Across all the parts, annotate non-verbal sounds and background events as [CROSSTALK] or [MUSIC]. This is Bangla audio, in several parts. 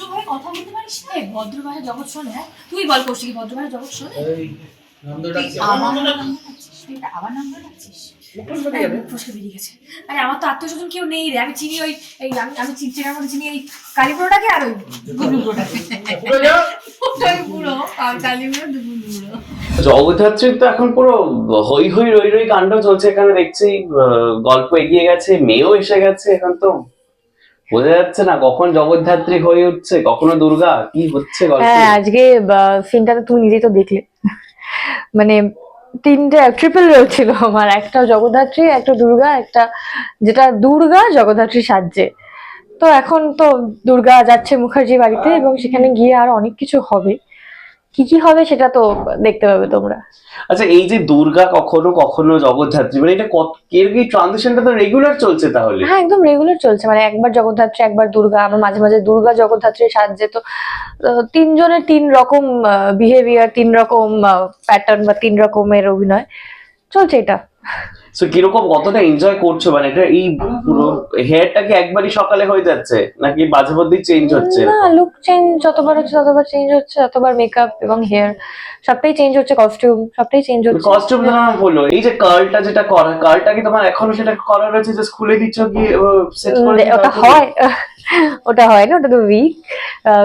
ভদ্রভাবে কথা বলতে পারিস না? এই ভদ্র ভাষা জগৎ শোনে হ্যাঁ? তুই বল ভদ্র ভাষা জগৎ শোনে? এই নন্দ তুই ডাকছে আবার নাম্বার ডাকছিস? তুই এটা আবার নাম্বার ডাকছিস? এই, মুখ ফসকে বেরিয়ে গেছে। আরে আমার তো আত্মীয় স্বজন কেউ নেই রে। আমি চিনি ওই এই আমি চিনি মধ্যে চিনি এই কালীপুরোটাকে আর ওই গুবলুপুরো জগদ্ধাত্রীর তো এখন পুরো হই হই রই রই কাণ্ড চলছে। এখানে দেখছি আহ, গল্প এগিয়ে গেছে মেয়েও এসে গেছে এখন তো বোঝা যাচ্ছে না কখন জগদ্ধাত্রী হয়ে উঠছে, কখনো দুর্গা, কি হচ্ছে হ্যাঁ আজকে সিনটাতে তুমি নিজেই তো দেখলে। মানে তিনটে ট্রিপল রোল ছিল আমার। একটা জগদ্ধাত্রী, একটা দুর্গা, একটা যেটা দুর্গা জগদ্ধাত্রী সাজছে। তো এখন তো দুর্গা যাচ্ছে মুখার্জি বাড়িতে এবং সেখানে গিয়ে আর অনেক কিছু হবে। কি কি হবে সেটা তো দেখতে পাবে তোমরা। আচ্ছা এই যে দুর্গা কখনো কখনো জগদ্ধাত্রী মানে এটা কত এর কি ট্রানজিশনটা তো রেগুলার চলছে তাহলে? হ্যাঁ একদম রেগুলার চলছে। মানে একবার জগদ্ধাত্রী একবার দুর্গা। আবার মাঝে মাঝে দুর্গা জগদ্ধাত্রী সাজছে তো তিনজনের তিন রকম বিহেভিয়ার তিন রকম প্যাটার্ন বা তিন রকমের অভিনয়। চলছে এটা। সো কীরকম কতটা এনজয় করছ? মানে এটা এই পুরো হেয়ারটা কি একবারই সকালে হয়ে যাচ্ছে? নাকি মাঝে মধ্যেই চেঞ্জ হচ্ছে না লুক চেঞ্জ যতবার হচ্ছে ততবার চেঞ্জ হচ্ছে যতবার মেকআপ এবং হেয়ার সবটাই চেঞ্জ হচ্ছে কস্টিউম সবটাই চেঞ্জ হচ্ছে। কস্টিউম হলো এই যে কার্লটা যেটা করা কার্লটা কি তোমার এখনও সেটা করা রয়েছে? জাস্ট খুলে দিচ্ছ গিয়ে সেট করে ওটা হয় ওটা হয় না ওটা তো উইক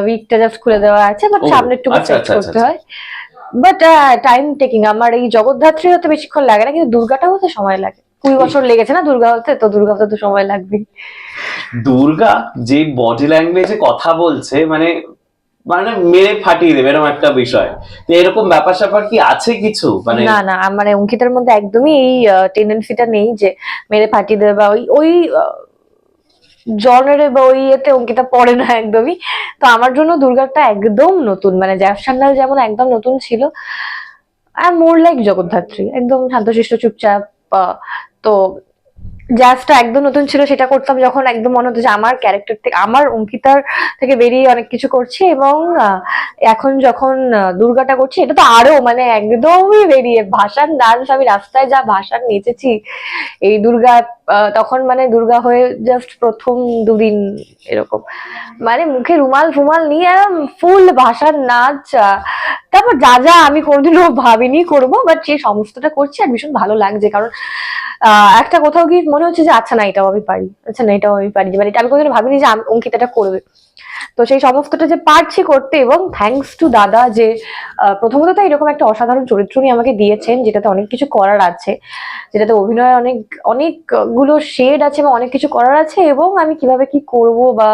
উইকটা জাস্ট খুলে দেওয়া আছে বাট সামনে একটু আচ্ছা, করতে আচ্ছা। হয়। বাট টাইম টেকিং আমার এই জগদ্ধাত্রী হতে বেশিক্ষণ লাগে না কিন্তু দুর্গাটা হতে সময় লাগে। কুড়ি বছর লেগেছে না দুর্গা হতে তো দুর্গা হতে তো সময় লাগবে দুর্গা যে বডি ল্যাঙ্গুয়েজে কথা বলছে মানে মানে মেরে ফাটিয়ে দেবে এরকম একটা বিষয়। তো এরকম ব্যাপার স্যাপার কি আছে কিছু? মানে না না মানে অঙ্কিতার মধ্যে একদমই এই টেন্ডেন্সিটা নেই যে মেরে ফাটিয়ে দেবে বা ওই ওই জনরে বা ওই ইয়েতে অঙ্কিতা পড়ে না একদমই। তো আমার জন্য দুর্গাটা একদম নতুন মানে জ্যাফসান্ডাল যেমন একদম নতুন ছিল। আর মোর লাইক জগদ্ধাত্রী, একদম শান্তশিষ্ট, চুপচাপ তো জ্যাজটা একদম নতুন ছিল, সেটা করতাম যখন একদম মনে হতো যে আমার ক্যারেক্টার থেকে, আমার অঙ্কিতার থেকে বেরিয়ে অনেক কিছু করছি এবং এখন যখন দুর্গাটা করছি, এটা তো আরও মানে একদমই বেরিয়ে, ভাষার ডান্স আমি রাস্তায় যা ভাষার নেচেছি, এই দুর্গা তখন মানে দুর্গা হয়ে জাস্ট প্রথম দুদিন এরকম। মানে মুখে রুমাল ফুমাল নিয়ে ফুল ভাষার নাচ তারপর যা যা আমি কোনোদিনও ভাবিনি করব বাট সেই সমস্তটা করছি আর ভীষণ ভালো লাগছে। কারণ একটা কোথাও গিয়ে মনে হচ্ছে যে আচ্ছা না, এটাও আমি পারি। আচ্ছা না, এটাও আমি পারি। মানে এটা আমি কোনোদিনও ভাবিনি যে, আম- অঙ্কিতা করবে। তো সেই সমস্তটা যে পারছি করতে এবং থ্যাঙ্কস টু দাদা যে প্রথমত তো এরকম একটা অসাধারণ চরিত্র নিয়ে আমাকে দিয়েছেন, যেটাতে অনেক কিছু করার আছে। যেটাতে অভিনয় অনেক, অনেকগুলো শেড আছে এবং অনেক কিছু করার আছে এবং আমি কীভাবে কি করব বা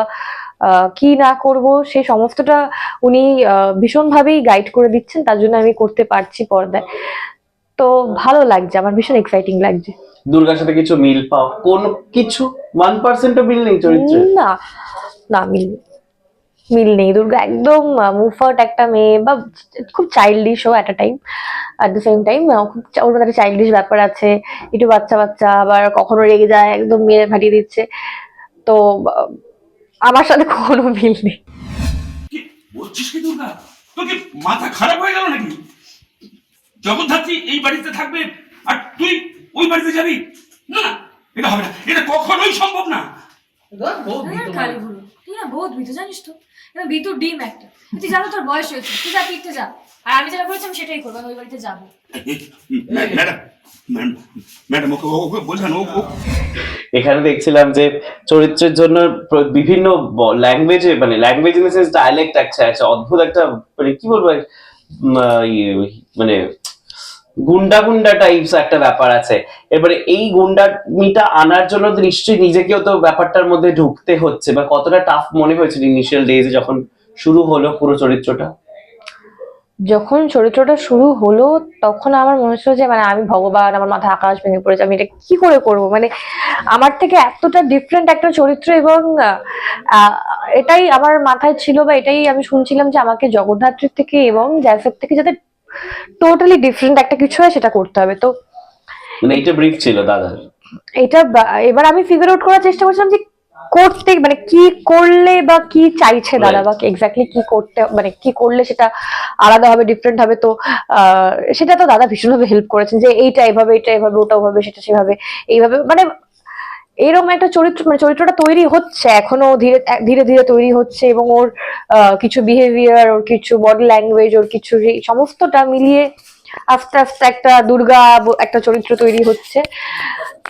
কি না করব সেই সমস্তটা উনি ভীষণভাবেই গাইড করে দিচ্ছেন তার জন্য আমি করতে পারছি পর্দায়। তো ভালো লাগছে আমার ভীষণ এক্সাইটিং লাগছে। দুর্গার সাথে কিছু মিল পাও? কোন কিছু? ওয়ান পার্সেন্টও মিল নেই চরিত্রে? না না মিল। মিল নেই। দুর্গা একদম মুফার্ট একটা মেয়ে বা খুব childish O at a time at the same time খুব ওর মধ্যে একটা চাইল্ডিশ ব্যাপার আছে একটু বাচ্চা বাচ্চা আবার কখনো রেগে যায় একদম মেরে ফাটিয়ে দিচ্ছে। তো আমার সাথে কোনো মিল নেই। কি বলছিস কি দুর্গা? তোকে মাথা খারাপ হয়ে গেল নাকি? জগদ্ধাত্রী এই বাড়িতে থাকবে আর তুই ওই বাড়িতে যাবি? না না এটা হবে না। এটা কখনোই সম্ভব না। দেখ, তুই না বহুত ভীতু জানিস তো? এবার ডিম একটা। তুই জানো তোর বয়স হয়েছে তুই যা পিঠতে যা। আর আমি যেটা করেছি আমি সেটাই করব আমি ওই বাড়িতে যাব। ম্যাডাম ওকে ওকে বোঝানো এখানে দেখছিলাম যে চরিত্রের জন্য বিভিন্ন ল্যাঙ্গুয়েজে মানে language in the sense dialect একটা আছে অদ্ভুত একটা মানে কি বলব ইয়ে, মানে গুন্ডা গুন্ডা টাইপস একটা ব্যাপার আছে। এবারে এই গুন্ডামিটা আনার জন্য নিশ্চয়ই নিজেকেও তো ব্যাপারটার মধ্যে ঢুকতে হচ্ছে বা কতটা টাফ মনে হয়েছিল ইনিশিয়াল ডেজে যখন শুরু হলো পুরো চরিত্রটা? যখন চরিত্রটা শুরু হলো তখন আমার মনে হচ্ছিল যে মানে আমি ভগবান, আমার মাথায় আকাশ ভেঙে পড়েছে, আমি এটা কি করে করব? মানে আমার থেকে এতটা ডিফারেন্ট একটা চরিত্র এবং এটাই আমার মাথায় ছিল বা এটাই আমি শুনছিলাম যে আমাকে জগদ্ধাত্রীর থেকে এবং জ্যাসের থেকে যাতে টোটালি ডিফারেন্ট একটা কিছু হয় সেটা করতে হবে। তো মানে এইটা ব্রিফ ছিল দাদার। এটা এবার আমি ফিগার আউট করার চেষ্টা করছিলাম যে করতে মানে কি করলে বা কি চাইছে দাদা বা এক্স্যাক্টলি কি করতে মানে কি করলে সেটা আলাদা হবে ডিফারেন্ট হবে। তো আহ, সেটা তো দাদা ভীষণভাবে হেল্প করেছেন যে এইটা এভাবে এটা এভাবে ওটা ওভাবে সেটা সেভাবে এইভাবে মানে এরকম একটা চরিত্র মানে চরিত্রটা তৈরি হচ্ছে এখনও, ধীরে ধীরে ধীরে তৈরি হচ্ছে এবং ওর কিছু বিহেভিয়ার ওর কিছু বডি ল্যাঙ্গুয়েজ ওর কিছু সমস্তটা মিলিয়ে আস্তে আস্তে একটা দুর্গা একটা চরিত্র তৈরি হচ্ছে।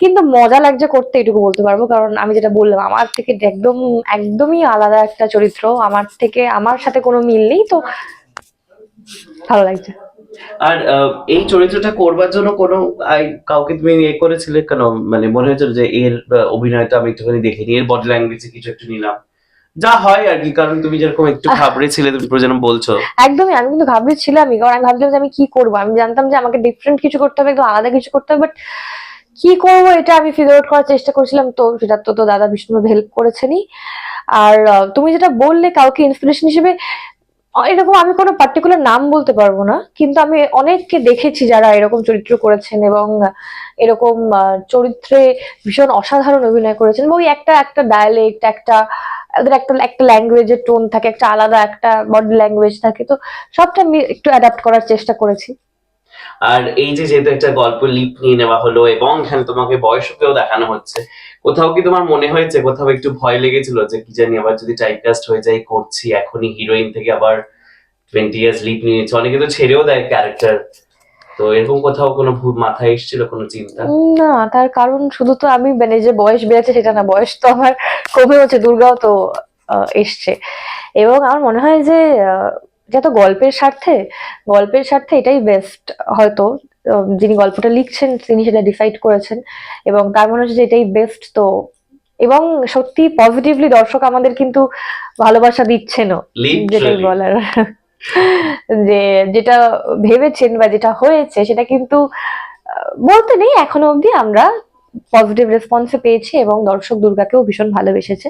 কিন্তু মজা লাগছে করতে, এটুকু বলতে পারব। কারণ আমি যেটা বললাম, আমার থেকে একদম, একদমই আলাদা একটা চরিত্র, আমার থেকে, আমার সাথে কোনো মিল নেই, তো ভালো লাগছে। আর এই চরিত্রটা করবার জন্য কোনো কাউকে তুমি ইয়ে করেছিলে কেন? মানে মনে হয়েছিল যে এর অভিনয়টা আমি একটুখানি দেখিনি এর বডি ল্যাঙ্গুয়েজে কিছু একটু নিলাম। যা হয় আর কি কারণ তুমি যেরকম একটু ঘাবড়ে ছিলে তুমি যেন বলছো। একদমই আমি কিন্তু ঘাবড়েছিলামই কারণ আমি ভাবছিলাম যে আমি কি করব? আমি জানতাম যে আমাকে ডিফারেন্ট কিছু করতে হবে একদম আলাদা কিছু করতে হবে বাট কি করব এটা আমি ফিগার আউট করার চেষ্টা করছিলাম। তো সেটা তো তো দাদা ভীষণভাবে হেল্প করেছেনই। আর তুমি যেটা বললে কাউকে ইন্সপিরেশন হিসেবে এরকম আমি কোনো পার্টিকুলার নাম বলতে পারব না, কিন্তু আমি অনেককে দেখেছি যারা এরকম চরিত্র করেছেন এবং এরকম চরিত্রে ভীষণ অসাধারণ অভিনয় করেছেন ওই একটা একটা ডায়ালেক্ট একটা, ওদের একটা একটা ল্যাঙ্গুয়েজের টোন থাকে, একটা আলাদা একটা বডি ল্যাঙ্গুয়েজ থাকে, তো সবটা আমি একটু অ্যাডাপ্ট করার চেষ্টা করেছি। আর এই যে যেহেতু একটা গল্প লিপ নিয়ে নেওয়া হলো এবং এখানে তোমাকে বয়সকেও দেখানো হচ্ছে, কোথাও কি তোমার মনে হয়েছে, কোথাও একটু ভয় লেগেছিল যে কি জানি আবার যদি টাইপকাস্ট হয়ে যায় করছি, এখনই হিরোইন থেকে আবার টোয়েন্টি ইয়ার্স লিপ নিয়েছে অনেকে তো ছেড়েও দেয় ক্যারেক্টার তো এরকম কোথাও কোনো ভূত মাথায় এসেছিল, কোনো চিন্তা? না, তার কারণ শুধু তো আমি মানে যে বয়স বেড়েছে সেটা না, বয়স তো আমার কমে হচ্ছে, দুর্গাও তো এসছে। এবং আমার মনে হয় যে আহ, যত গল্পের স্বার্থে গল্পের স্বার্থে এটাই বেস্ট হয়তো যিনি গল্পটা লিখছেন তিনি সেটা ডিসাইড করেছেন এবং তার মনে হচ্ছে যে এটাই বেস্ট তো এবং সত্যি পজিটিভলি দর্শক আমাদের কিন্তু ভালোবাসা দিচ্ছেনও যেটাই বলার। যে যেটা ভেবেছেন বা যেটা হয়েছে সেটা কিন্তু বলতে নেই এখনও অবধি আমরা পজিটিভ রেসপন্সে পেয়েছি এবং দর্শক দুর্গাকেও ভীষণ ভালোবেসেছে।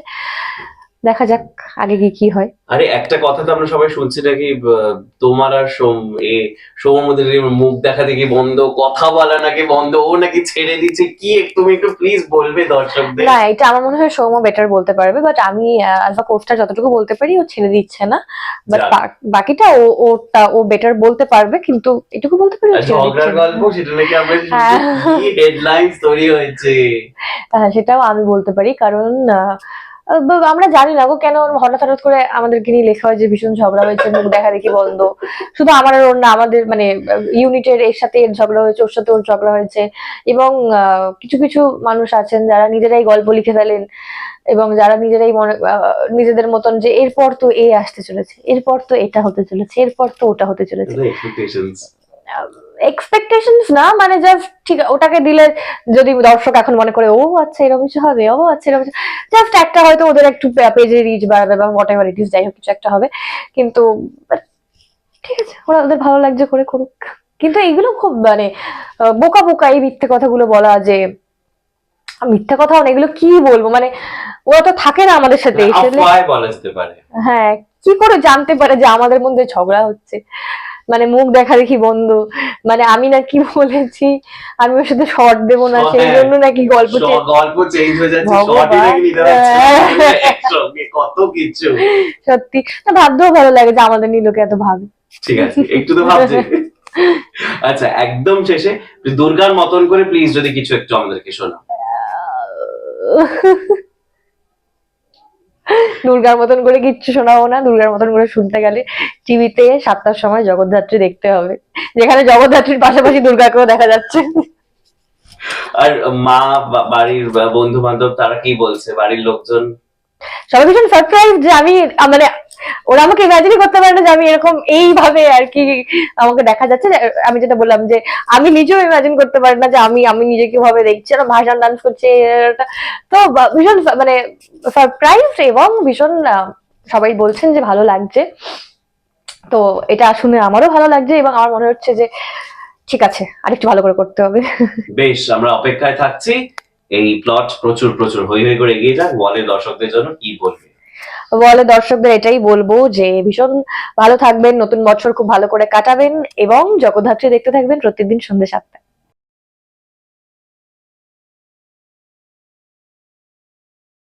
দেখা যাক আগে কি কি হয়। আরে একটা কথা তো আমরা সবাই শুনছি নাকি তোমার আর সোম এ মধ্যে মুখ দেখা দেখি বন্ধ কথা বলা নাকি বন্ধ ও নাকি ছেড়ে দিচ্ছে কি তুমি একটু প্লিজ বলবে দর্শকদের। না এটা আমার মনে হয় সৌম্য বেটার বলতে পারবে বাট আমি আলফা কোস্টার যতটুকু বলতে পারি ও ছেড়ে দিচ্ছে না। বাট বাকিটা ও ওটা ও বেটার বলতে পারবে কিন্তু এটুকু বলতে পারি ঝগড়ার গল্প সেটা নাকি আমরা হ্যাঁ। কি হেডলাইন্স তৈরি হয়েছে। হ্যাঁ সেটাও আমি বলতে পারি কারণ আমরা জানি না গো কেন হঠাৎ হঠাৎ করে আমাদেরকে নিয়ে লেখা হয় যে ভীষণ ঝগড়া হয়েছে মুখ দেখা দেখি বন্ধ। শুধু আমার আর ওর না আমাদের মানে ইউনিটের এর সাথে এর ঝগড়া হয়েছে ওর সাথে ওর ঝগড়া হয়েছে। এবং আহ, কিছু কিছু মানুষ আছেন যারা নিজেরাই গল্প লিখে ফেলেন এবং যারা নিজেরাই মনে আহ, নিজেদের মতন যে এরপর তো এ আসতে চলেছে এরপর তো এটা হতে চলেছে এরপর তো ওটা হতে চলেছে। এক্সপেকটেশনস না মানে জাস্ট ঠিক ওটাকে দিলে যদি দর্শক এখন মনে করে ও আচ্ছা এরকম কিছু হবে ও আচ্ছা এরকম জাস্ট একটা হয়তো ওদের একটু পেজে রিচ বাড়াবে বা হোয়াট এভার ইট ইস যাই হোক কিছু একটা হবে। কিন্তু ঠিক আছে ওরা ওদের ভালো লাগছে করে করুক। কিন্তু এইগুলো খুব মানে বোকা বোকা এই মিথ্যে কথাগুলো বলা যে মিথ্যে কথা না এগুলো কি বলব? মানে ওরা তো থাকে না আমাদের সাথে হ্যাঁ কি করে জানতে পারে যে আমাদের মধ্যে ঝগড়া হচ্ছে? মানে মুখ দেখা দেখি বন্ধ। মানে আমি নাকি [LAUGHS] বলেছি আমি ওর সাথে শর্ট দেবো না সেই হ্যাঁ। জন্য নাকি গল্প গল্প চেঞ্জ হয়ে যাচ্ছে। হ্যাঁ। কত কিছু। সত্যি। না ভাবতেও ভালো লাগে যে আমাদের নিয়ে লোকে এত ভাবে। ঠিক আছে একটু তো ভাবছি। আচ্ছা একদম শেষে দুর্গার মতন করে প্লিজ যদি কিছু একটু আমাদেরকে শোনো দুর্গার মতন করে কিচ্ছু শোনাবো না, দুর্গার মতন করে শুনতে গেলে টিভিতে সাতটার সময় জগদ্ধাত্রী দেখতে হবে। যেখানে জগদ্ধাত্রীর পাশাপাশি দুর্গাকেও দেখা যাচ্ছে। আর মা বাড়ির বন্ধু বান্ধব তারা কি বলছে? বাড়ির লোকজন সবাই ভীষণ সারপ্রাইজ যে আমি মানে ওরা আমাকে ইমাজিনই করতে পারে না যে আমি এরকম এইভাবে আর কি আমাকে দেখা যাচ্ছে আমি যেটা বললাম যে, আমি নিজেও ইমাজিন করতে পারি না যে আমি আমি নিজেকে ভাবে দেখছি না ভাষণ ডান্স করছে তো ভীষণ মানে সারপ্রাইজ এবং ভীষণ সবাই বলছেন যে ভালো লাগছে। তো এটা শুনে আমারও ভালো লাগছে এবং আমার মনে হচ্ছে যে, ঠিক আছে, আরেকটু ভালো করে করতে হবে। বেশ, আমরা অপেক্ষায় থাকছি। এই প্লট প্রচুর প্রচুর, হই হই করে এগিয়ে যাক। বলে দর্শকদের জন্য কি বলবে? বলে দর্শকদের এটাই বলব যে, ভীষণ ভালো থাকবেন, নতুন বছর খুব ভালো করে কাটাবেন এবং জগদ্ধাত্রী দেখতে থাকবেন প্রতিদিন সন্ধ্যে সাতটায়।